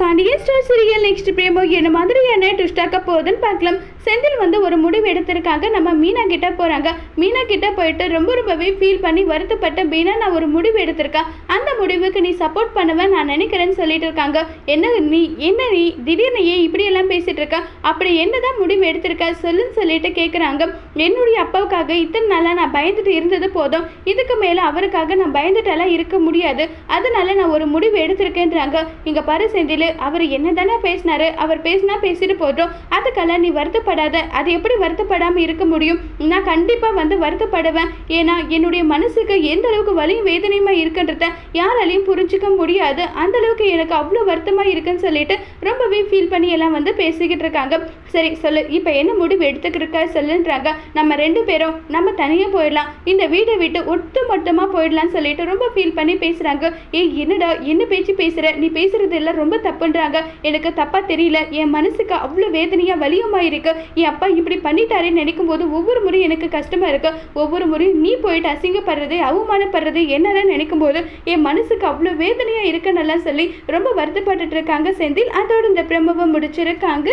Pandian star serial next promo என்ன மாதிரியான ட்விஸ்டாக்க போகுதுன்னு பார்க்கலாம். செந்தில் வந்து ஒரு முடிவு எடுத்திருக்காங்க. நம்ம மீனா கிட்ட போகிறாங்க மீனா கிட்ட போயிட்டு ரொம்ப ரொம்பவே ஃபீல் பண்ணி வருத்தப்பட்ட மீனா நான் ஒரு முடிவு எடுத்திருக்கேன் அந்த முடிவுக்கு நீ சப்போர்ட் பண்ணுவேன் நான் நினைக்கிறேன்னு சொல்லிட்டு இருக்காங்க. என்ன நீ என்ன நீ திடீர்னு ஏன் இப்படியெல்லாம் பேசிட்டு இருக்க? அப்படி என்னதான் முடிவு எடுத்திருக்க? சொல்லுன்னு சொல்லிட்டு கேட்குறாங்க என்னுடைய அப்பாவுக்காக இத்தனை நாளாக நான் பயந்துட்டு இருந்தது போதும். இதுக்கு மேலே அவருக்காக நான் பயந்துட்டெல்லாம் இருக்க முடியாது. அதனால நான் ஒரு முடிவு எடுத்திருக்கேன்றாங்க. இங்கே பாரு செந்தில் அவர் என்ன தானே பேசினாரு? அவர் பேசினா பேசிட்டு போட்டோம் அதுக்கெல்லாம் நீ வருத்தப்படாத. அது எப்படி வருத்தப்படாம இருக்க முடியும்? நான் கண்டிப்பா வந்து வருத்தப்படுவேன். ஏன்னா என்னுடைய மனசுக்கு எந்த அளவுக்கு வலியும் வேதனையுமா இருக்குன்றத யாராலையும் புரிஞ்சுக்க முடியாது. அந்த அளவுக்கு எனக்கு அவ்வளோ வருத்தமா இருக்குன்னு சொல்லிட்டு ரொம்பவே ஃபீல் பண்ணி எல்லாம் வந்து பேசிக்கிட்டு இருக்காங்க. சரி சொல்லு. இப்போ என்ன முடிவு எடுத்துக்கிருக்க சொல்லுன்றாங்க. நம்ம ரெண்டு பேரும் நம்ம தனியாக போயிடலாம். இந்த வீடை விட்டு ஒட்டு மொத்தமாக போயிடலாம்னு சொல்லிட்டு ரொம்ப ஃபீல் பண்ணி பேசுகிறாங்க ஏய் என்னடா? என்ன பேச்சு பேசுகிற நீ பேசுறது எல்லாம் ரொம்ப தப்பு தப்புன்றாங்க எனக்கு தப்பாக தெரியல. என் மனசுக்கு அவ்வளோ வேதனையாக வலியுமா இருக்குது என் அப்பா இப்படி பண்ணிட்டாரேன்னு நினைக்கும் போது ஒவ்வொரு முறையும் எனக்கு கஷ்டமாக இருக்கு. ஒவ்வொரு முறையும் நீ போயிட்டு அசிங்கப்படுறது அவமானப்படுறது என்னதான் நினைக்கும் போது என் மனசுக்கு அவ்வளோ வேதனையாக இருக்குன்னெல்லாம் சொல்லி ரொம்ப வருத்தப்பட்டுட்டு இருக்காங்க செந்தில். அதோட இந்த பிரமவை முடிச்சிருக்காங்க.